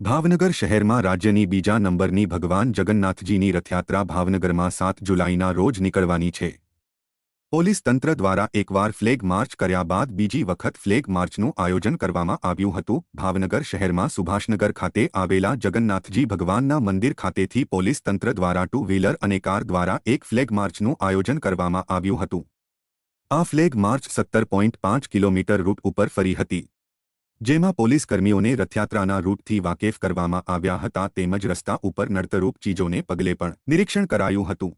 ભાવનગર શહેરમાં રાજ્યની બીજા નંબરની ભગવાન જગન્નાથજીની રથયાત્રા ભાવનગરમાં સાત જુલાઈના રોજ નીકળવાની છે. પોલીસ તંત્ર દ્વારા એકવાર ફ્લેગ માર્ચ કર્યા બાદ બીજી વખત ફ્લેગ માર્ચનું આયોજન કરવામાં આવ્યું હતું. ભાવનગર શહેરમાં સુભાષનગર ખાતે આવેલા જગન્નાથજી ભગવાનના મંદિર ખાતેથી પોલીસ તંત્ર દ્વારા ટુ વ્હીલર અને કાર દ્વારા એક ફ્લેગ માર્ચનું આયોજન કરવામાં આવ્યું હતું. આ ફ્લેગ માર્ચ સત્તર પોઈન્ટ પાંચ કિલોમીટર રૂટ ઉપર ફરી હતી. જેમાં પોલીસ કર્મીઓને રથયાત્રાના રૂટથી વાકેફ કરવામાં આવ્યા હતા તેમજ રસ્તા ઉપર નડતરૂપ ચીજોને પગલે પણ નિરીક્ષણ કરાયું હતું.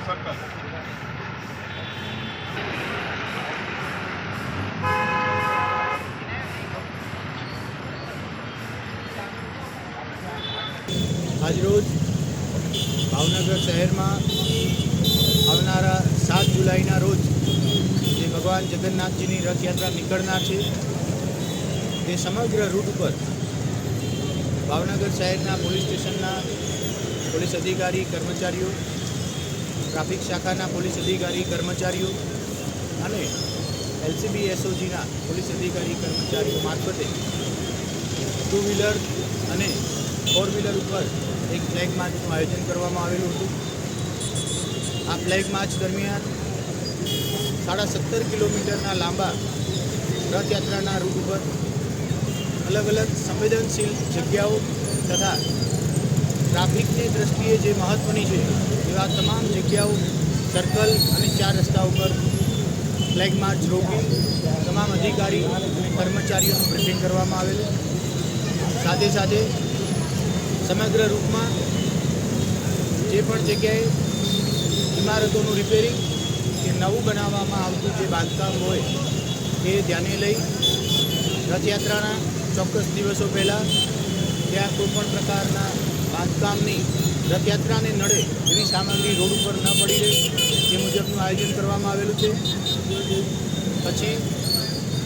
સર્કલ આજરોજ ભાવનગર શહેરમાં આવનારા સાત જુલાઈના રોજ જે ભગવાન જગન્નાથજીની રથયાત્રા નીકળનાર છે, તે સમગ્ર રૂટ ઉપર ભાવનગર શહેરના પોલીસ સ્ટેશનના પોલીસ અધિકારી, કર્મચારીઓ, ટ્રાફિક શાખાના પોલીસ અધિકારી, કર્મચારીઓ અને એલસીબી, એસઓજીના પોલીસ અધિકારી, કર્મચારીઓ મારફતે ટુ વ્હીલર અને ફોર વ્હીલર ઉપર એક ફ્લેગ માર્ચનું આયોજન કરવામાં આવેલું હતું. આ ફ્લેગ માર્ચ દરમિયાન સાડા સત્તર કિલોમીટરના લાંબા રથયાત્રાના રૂટ ઉપર અલગ અલગ સંવેદનશીલ જગ્યાઓ તથા ટ્રાફિકની દ્રષ્ટિએ જે મહત્ત્વની છે, એવા તમામ જગ્યાઓ, સર્કલ અને ચાર રસ્તા ઉપર ફ્લેગ માર્ચ રોકી તમામ અધિકારી અને કર્મચારીઓનું બ્રિફિંગ કરવામાં આવેલું. સાથે સાથે સમગ્ર રૂપમાં જે પણ જગ્યાએ ઇમારતોનું રિપેરિંગ કે નવું બનાવવામાં આવતું જે બાંધકામ હોય, એ ધ્યાને લઈ રથયાત્રાના ચોક્કસ દિવસો પહેલાં ત્યાં કોઈપણ પ્રકારના બાંધકામની રથયાત્રાને નડે એવી સામગ્રી રોડ ઉપર ન પડી રહે, એ મુજબનું આયોજન કરવામાં આવેલું છે. પછી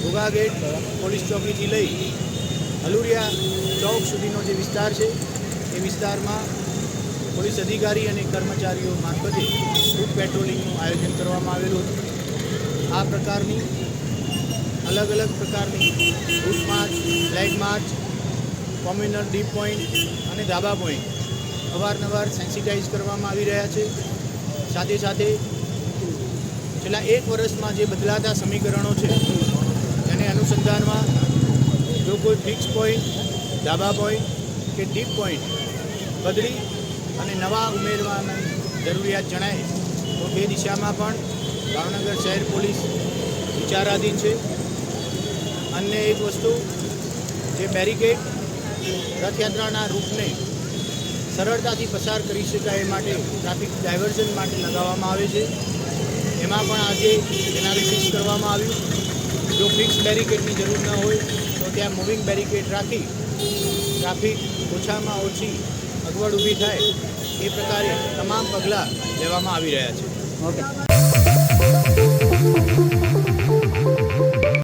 ઘોઘા ગેટ પોલીસ ચોકીથી લઈ હલુરિયા ચોક સુધીનો જે વિસ્તાર છે, એ વિસ્તારમાં પોલીસ અધિકારી અને કર્મચારીઓ મારફતે ફૂડ પેટ્રોલિંગનું આયોજન કરવામાં આવેલું હતું. આ પ્રકારની અલગ અલગ પ્રકારની route march flag march communal deep point અને ધાબા પોઈન્ટ અવારનવાર સેન્સિટાઇઝ કરવામાં આવી રહ્યા છે. સાથે સાથે છેલ્લા એક વર્ષમાં જે બદલાતા સમીકરણો છે તેને અનુસંધાનમાં જો કોઈ ફિક્સ પોઈન્ટ ધાબા પોઈન્ટ કે ડીપ પોઈન્ટ બદલી અને નવા ઉમેરવાની જરૂરિયાત જણાય, તો તે દિશામાં પણ ભાવનગર શહેર પોલીસ વિચારાધીન છે. અન્ય એક વસ્તુ, જે બેરિકેડ રથયાત્રાના રૂટને સરળતાથી પસાર કરી શકાય એ માટે ટ્રાફિક ડાયવર્ઝન માટે લગાવવામાં આવે છે. એમાં પણ આજે એનાલિસિસ કરવામાં આવ્યું. જો ફિક્સ બેરિકેડની જરૂર ન હોય, તો ત્યાં મૂવિંગ બેરિકેડ રાખી ટ્રાફિક ઓછામાં ઓછી અગવડ ઊભી થાય એ પ્રકારે તમામ પગલાં લેવામાં આવી રહ્યા છે. ઓકે